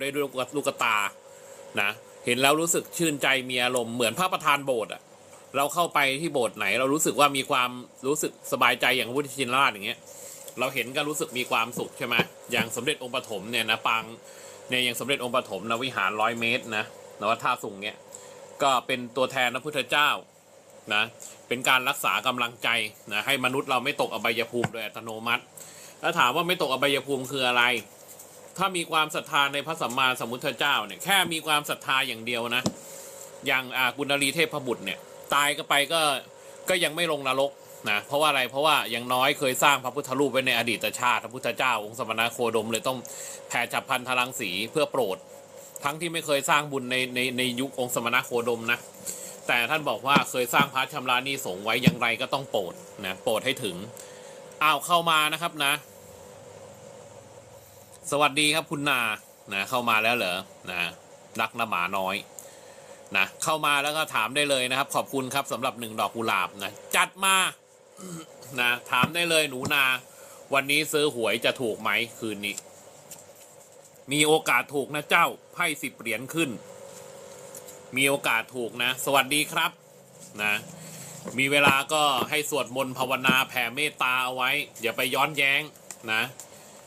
ได้ด้วยลูกตานะเห็นแล้วรู้สึกชื่นใจมีอารมณ์เหมือนพระประธานโบสถ์อะเราเข้าไปที่โบสถ์ไหน เรารู้สึกว่ามีความรู้สึกสบายใจอย่างพระพุทธชินราชอย่างเงี้ย เราเห็นก็รู้สึกมีความสุขใช่ไหมอย่างสมเด็จองค์ปฐมเนี่ยนะปางเนี่ยอย่างสมเด็จองค์ปฐมนะวิหารร้อยเมตรนะนวัดท่าสุงเนี่ยก็เป็นตัวแทนพระพุทธเจ้านะเป็นการรักษากำลังใจนะให้มนุษย์เราไม่ตกอบายภูมิโดยอัตโนมัติแล้วถามว่าไม่ตกอบายภูมิคืออะไร ถ้ามีความศรัทธาในพระสัมมาสัมพุทธเจ้าเนี่ยแค่มีความศรัทธาอย่างเดียวนะ อย่างอากุณลีเทพบุตรเนี่ยตายก็ไปก็ก็ยังไม่ลงนรกนะเพราะว่าอะไรเพราะว่าอย่างน้อยเคยสร้างพระพุทธรูปไว้ในอดีตชาติ พระพุทธเจ้าองค์สมณโคดมเลยต้องแผ่จับพันธลังสีเพื่อโปรด ทั้งที่ไม่เคยสร้างบุญในในในยุคองค์สมณโคดมนะแต่ท่านบอกว่าเคยสร้างพระชำระนี้สงไว้อย่างไรก็ต้องโปรดนะโปรดให้ถึงอ้าวเข้ามานะครับนะ สวัสดีครับคุณนานะเข้ามาแล้วเหรอนะรักนะหมาน้อยนะเข้ามาแล้วก็ถามได้เลยนะครับ ขอบคุณครับสำหรับหนึ่งดอกกุหลาบนะจัดมานะถามได้เลยหนูนา วันนี้ซื้อหวยจะถูกไหมคืนนี้ มีโอกาสถูกนะเจ้าไพ่สิบเหรียญขึ้น มีโอกาสถูกนะ สวัสดีครับนะมีเวลาก็ให้สวดมนต์ภาวนาแผ่เมตตาเอาไว้ อย่าไปย้อนแย้งนะ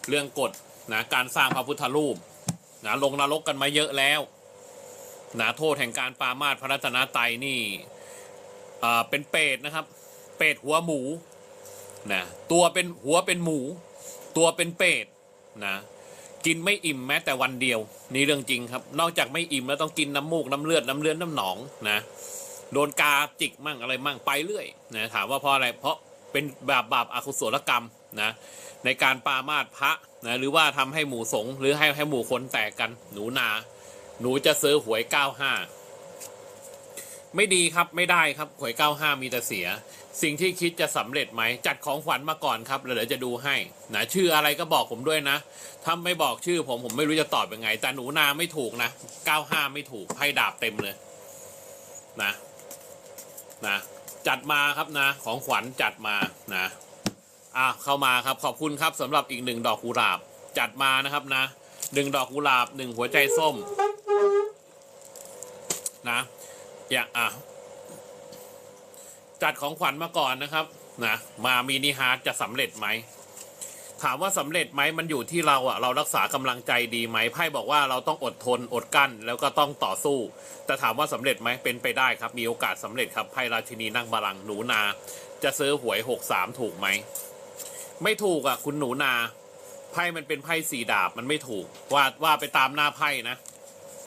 เรื่องกฎ นะการสร้างพระพุทธรูปนะลงนรกกันมาเยอะแล้วนะโทษแห่งการปามาสพระรัตนตรัยนี่เอ่อเป็นเปรตนะครับ เปรตหัวหมูนะตัวเป็นหัวเป็นหมู ตัวเป็นเปรตนะกินไม่อิ่มแม้แต่วันเดียวนี่เรื่องจริงครับ นอกจากไม่อิ่มแล้วต้องกินน้ำมูกน้ำเลือดน้ำเลือดน้ำหนองนะโดนกาจิกมั่งอะไรมั่งไปเรื่อยนะถามว่าเพราะอะไรเพราะ เป็นบาปบาปอกุศลกรรมนะในการปามาสพระนะหรือว่าทำให้หมู่สงหรือให้ให้หมู่คนแตกกันหนูนา หนูจะซื้อหวย95ไม่ดีครับไม่ได้ครับหวย95มีแต่เสีย สิ่งที่คิดจะสำเร็จไหมจัดของขวัญมาก่อนครับแล้วเดี๋ยวจะดูให้นะชื่ออะไรก็บอกผมด้วยนะถ้าไม่บอกชื่อผมผมไม่รู้จะตอบยังไง แต่หนูนาไม่ถูกนะ95ไม่ถูกไพ่ดาบเต็มเลย นะ นะ จัดมาครับนะ ของขวัญจัดมานะอะเข้ามาครับขอบคุณครับสำหรับอีกหนึ่งดอกกุหลาบจัดมานะครับนะหนึ่งดอกกุหลาบหนึ่งหัวใจส้ม นะอย่าอะจัดของขวัญมาก่อนนะครับนะมามินิฮาร์ดจะสำเร็จไหม ถามว่าสำเร็จไหมมันอยู่ที่เราอะเรารักษากำลังใจดีไหมไพ่บอกว่าเราต้องอดทนอดกั้นแล้วก็ต้องต่อสู้ แต่ถามว่าสำเร็จไหมเป็นไปได้ครับ มีโอกาสสำเร็จครับไพ่ราชินีนั่งบาลังหนูนา จะซื้อหวยหกสามถูกไหม ไม่ถูกอะคุณหนูนาไพ่มันเป็นไพ่สีดาบมันไม่ถูกว่าว่าไปตามหน้าไพ่นะ